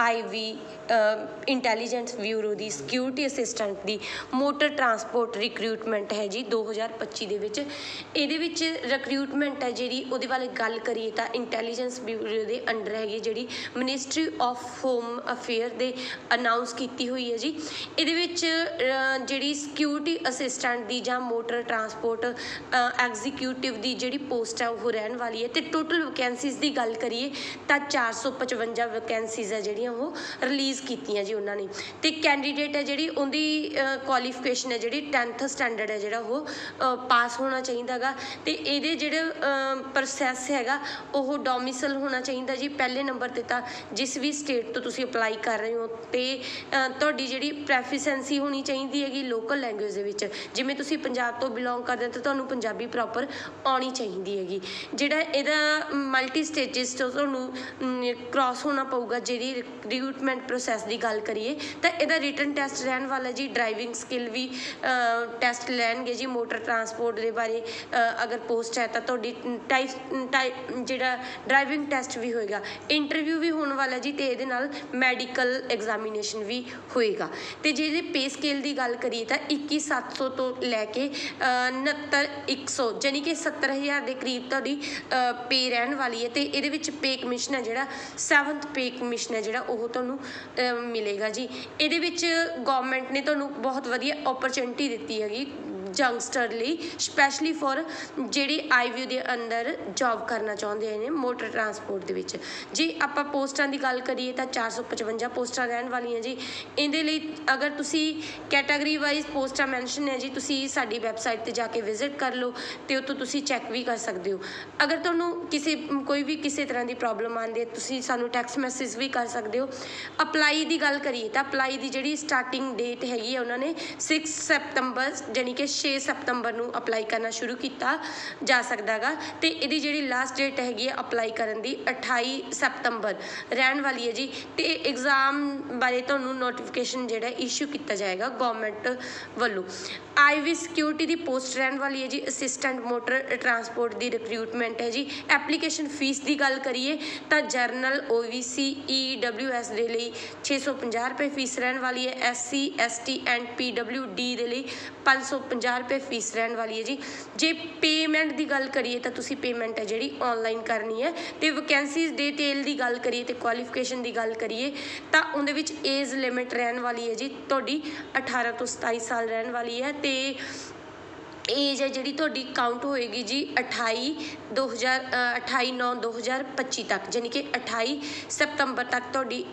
Ivy intelligence bureau ਦੀ security assistant ਦੀ motor transport recruitment ਹੈ ਜੀ 2025 ਦੇ ਵਿੱਚ। ਇਹਦੇ ਵਿੱਚ ਰਿਕਰੂਟਮੈਂਟ ਹੈ ਜਿਹੜੀ, ਉਹਦੇ ਬਾਰੇ ਗੱਲ ਕਰੀਏ ਤਾਂ ਇੰਟੈਲੀਜੈਂਸ ਬਿਊਰੋ ਦੇ ਅੰਡਰ ਹੈਗੀ ਜਿਹੜੀ ਮਿਨਿਸਟਰੀ ਆਫ ਹੋਮ ਅਫੇਅਰ ਦੇ ਅਨਾਉਂਸ ਕੀਤੀ ਹੋਈ ਹੈ ਜੀ। ਇਹਦੇ ਵਿੱਚ ਜਿਹੜੀ ਸਿਕਿਉਰਿਟੀ ਅਸਿਸਟੈਂਟ ਦੀ ਜਾਂ ਮੋਟਰ ਟਰਾਂਸਪੋਰਟ ਐਗਜ਼ੀਕਿਊਟਿਵ ਦੀ ਜਿਹੜੀ ਪੋਸਟ ਹੈ ਉਹ ਰਹਿਣ ਵਾਲੀ ਹੈ। ਤੇ ਟੋਟਲ ਵੈਕੈਂਸੀਜ਼ ਦੀ ਗੱਲ ਕਰੀਏ ਤਾਂ 455 ਵੈਕੈਂਸੀਜ਼ ਹੈ ਜਿਹੜੀਆਂ ਉਹ ਰਿਲੀਜ਼ ਕੀਤੀਆਂ ਜੀ ਉਹਨਾਂ ਨੇ। ਤੇ ਕੈਂਡੀਡੇਟ ਹੈ ਜਿਹੜੀ, ਉਹਦੀ ਕੁਆਲੀਫਿਕੇਸ਼ਨ ਹੈ ਜਿਹੜੀ 10th ਸਟੈਂਡਰਡ ਹੈ ਜਿਹੜਾ ਉਹ ਪਾਸ ਹੋਣਾ ਚਾਹੀਦਾਗਾ ਤੇ ਇਹਦੇ ਜਿਹੜੇ ਪ੍ਰੋਸੈਸ ਹੈਗਾ, ਉਹ ਡੋਮਿਸਲ ਹੋਣਾ ਚਾਹੀਦਾ ਜੀ। ਪਹਿਲੇ ਨੰਬਰ ਤੇ ਤਾਂ ਜਿਸ ਵੀ ਸਟੇਟ ਤੋਂ ਤੁਸੀਂ ਅਪਲਾਈ ਕਰ ਰਹੇ ਹੋ ਤੇ ਤੁਹਾਡੀ ਜਿਹੜੀ ਪ੍ਰੈਫੀਸੈਂਸੀ ਹੋਣੀ ਚਾਹੀਦੀ ਹੈਗੀ ਲੋਕਲ ਲੈਂਗੁਏਜ ਦੇ ਵਿੱਚ। ਜਿਵੇਂ ਤੁਸੀਂ ਪੰਜਾਬ ਤੋਂ ਬਿਲੋਂਗ ਕਰਦੇ ਹੋ ਤਾਂ ਤੁਹਾਨੂੰ ਪੰਜਾਬੀ ਪ੍ਰੋਪਰ ਆਉਣੀ ਚਾਹੀਦੀ ਹੈਗੀ। ਜਿਹੜਾ ਇਹਦਾ ਮਲਟੀ ਸਟੇਜਸ ਤੋਂ ਤੁਹਾਨੂੰ ਕ੍ਰਾਸ ਹੋਣਾ ਪਊਗਾ, ਜਿਹੜੀ ਰਿਕਰੂਟਮੈਂਟ ਪ੍ਰੋਸੈਸ ਦੀ ਗੱਲ ਕਰੀਏ ਤਾਂ ਇਹਦਾ ਰਿਟਨ ਟੈਸਟ ਰਹਿਣ ਵਾਲਾ ਜੀ ਡਰਾਈਵਿੰਗ ਸਕਿੱਲ ਵੀ ਟੈਸਟ ਲੈਣਗੇ ਜੀ ਮੋਟਰ ਟਰਾਂਸਪੋਰਟ ਦੇ ਬਾਰੇ ਅਗਰ ਪੋਸਟ ਹੈ ਤਾਂ ਤੁਹਾਡੀ ਟਾਈਪ ਜਿਹੜਾ ਡਰਾਈਵਿੰਗ ਟੈਸਟ ਵੀ ਹੋਏਗਾ। ਇੰਟਰਵਿਊ ਵੀ ਹੋਣ ਵਾਲਾ ਜੀ ਤੇ ਇਹਦੇ ਨਾਲ ਮੈਡੀਕਲ ਐਗਜ਼ਾਮੀਨੇਸ਼ਨ ਵੀ ਹੋਏਗਾ। ਤੇ ਜੇ ਪੇ ਸਕੇਲ ਦੀ ਗੱਲ ਕਰੀਏ ਤਾਂ 21700 ਤੋਂ ਲੈ ਕੇ ਅ, 69100 ਯਾਨੀ ਕਿ 70000 ਦੇ ਕਰੀਬ ਤੁਹਾਡੀ ਪੇ ਰਹਿਣ ਵਾਲੀ ਹੈ ਤੇ ਇਹਦੇ ਵਿੱਚ ਪੇ ਕਮਿਸ਼ਨ ਹੈ ਜਿਹੜਾ 7th ਪੇ ਕਮਿਸ਼ਨ ਹੈ ਜਿਹੜਾ ਉਹ ਤੁਹਾਨੂੰ ਮਿਲੇਗਾ ਜੀ। ਇਹਦੇ ਵਿੱਚ ਗਵਰਨਮੈਂਟ ਨੇ ਤੁਹਾਨੂੰ ਬਹੁਤ ਵਧੀਆ ਓਪਰਚੁਨਿਟੀ ਦਿੱਤੀ ਹੈਗੀ। ਯੰਗਸਟਰ ਲਈ ਸਪੈਸ਼ਲੀ ਫॉर ਜਿਹੜੀ ਆਈਵੀਯੂ ਦੇ ਅੰਦਰ ਜੌਬ ਕਰਨਾ ਚਾਹੁੰਦੇ ਨੇ ਮੋਟਰ ਟਰਾਂਸਪੋਰਟ ਦੇ ਵਿੱਚ। ਜੇ ਆਪਾਂ ਪੋਸਟਾਂ ਦੀ ਗੱਲ ਕਰੀਏ ਤਾਂ 455 ਪੋਸਟਾਂ ਰਹਿਣ ਵਾਲੀਆਂ ਜੀ। ਇਹਦੇ ਲਈ ਅਗਰ ਤੁਸੀਂ ਕੈਟਾਗਰੀ ਵਾਈਜ਼ ਪੋਸਟਾਂ ਮੈਂਸ਼ਨ ਹੈ ਜੀ, ਤੁਸੀਂ ਸਾਡੀ ਵੈਬਸਾਈਟ ਤੇ ਜਾ ਕੇ ਵਿਜ਼ਿਟ ਕਰ ਲਓ ਤੇ ਉੱਥੋਂ ਤੁਸੀਂ ਚੈੱਕ ਵੀ ਕਰ ਸਕਦੇ ਹੋ। ਅਗਰ ਤੁਹਾਨੂੰ ਕਿਸੇ, ਕੋਈ ਵੀ ਕਿਸੇ ਤਰ੍ਹਾਂ ਦੀ ਪ੍ਰੋਬਲਮ ਆਉਂਦੀ ਹੈ, ਤੁਸੀਂ ਸਾਨੂੰ ਟੈਕਸਟ ਮੈਸੇਜ ਵੀ ਕਰ ਸਕਦੇ ਹੋ। ਅਪਲਾਈ ਦੀ ਗੱਲ ਕਰੀਏ ਤਾਂ ਅਪਲਾਈ ਦੀ ਜਿਹੜੀ ਸਟਾਰਟਿੰਗ ਡੇਟ ਹੈਗੀ ਹੈ, ਉਹਨਾਂ ਨੇ 6 ਸਤੰਬਰ ਯਾਨੀ ਕਿ 6 ਸਤੰਬਰ ਨੂੰ ਅਪਲਾਈ ਕਰਨਾ ਸ਼ੁਰੂ ਕੀਤਾ ਜਾ ਸਕਦਾਗਾ ਤੇ ਇਹਦੀ ਜਿਹੜੀ ਲਾਸਟ ਡੇਟ ਹੈਗੀ ਹੈ ਅਪਲਾਈ ਕਰਨ ਦੀ 28 ਸਤੰਬਰ ਰਹਿਣ ਵਾਲੀ ਹੈ ਜੀ ਤੇ ਐਗਜ਼ਾਮ ਬਾਰੇ ਤੁਹਾਨੂੰ ਨੋਟੀਫਿਕੇਸ਼ਨ ਜਿਹੜਾ ਇਸ਼ੂ ਕੀਤਾ ਜਾਏਗਾ ਗਵਰਨਮੈਂਟ ਵੱਲੋਂ। ਆਈਵੀ ਸਿਕਿਉਰਿਟੀ ਦੀ ਪੋਸਟ ਰਹਿਣ ਵਾਲੀ ਹੈ ਜੀ, ਅਸਿਸਟੈਂਟ ਮੋਟਰ ਟਰਾਂਸਪੋਰਟ ਦੀ ਰਿਕਰੂਟਮੈਂਟ ਹੈ ਜੀ। ਐਪਲੀਕੇਸ਼ਨ ਫੀਸ ਦੀ ਗੱਲ ਕਰੀਏ ਤਾਂ ਜਰਨਲ ਓਵੀਸੀ ਈਡਬਲਯੂਐਸ ਦੇ ਲਈ 650 ਰੁਪਏ ਫੀਸ ਰਹਿਣ ਵਾਲੀ ਹੈ। ਐਸਸੀ ਐਸਟੀ ਐਂਡ ਪੀਡਬਲਯੂਡੀ ਦੇ ਲਈ 550 ਰੁਪਏ ਫੀਸ ਰਹਿਣ ਵਾਲੀ ਹੈ ਜੀ। ਜੇ ਪੇਮੈਂਟ ਦੀ ਗੱਲ ਕਰੀਏ ਤਾਂ ਤੁਸੀਂ ਪੇਮੈਂਟ ਹੈ ਜਿਹੜੀ ਆਨਲਾਈਨ ਕਰਨੀ ਹੈ। ਤੇ ਵੈਕੈਂਸੀਜ਼ ਡਿਟੇਲ ਦੀ ਗੱਲ ਕਰੀਏ ਤੇ ਕੁਆਲੀਫਿਕੇਸ਼ਨ ਦੀ ਗੱਲ ਕਰੀਏ ਤਾਂ ਉਹਦੇ ਵਿੱਚ ਏਜ ਲਿਮਿਟ ਰਹਿਣ ਵਾਲੀ ਹੈ ਜੀ। ਤੁਹਾਡੀ 18 ਤੋਂ 27 ਸਾਲ ਰਹਿਣ ਵਾਲੀ ਹੈ ਤੇ ਏਜ ਹੈ ਜਿਹੜੀ ਤੁਹਾਡੀ ਕਾਊਂਟ ਹੋਏਗੀ ਜੀ 28 2000 ਅ, 28 9 2025 ਤੱਕ ਯਾਨੀ ਕਿ 28 ਸਤੰਬਰ ਤੱਕ ਤੁਹਾਡੀ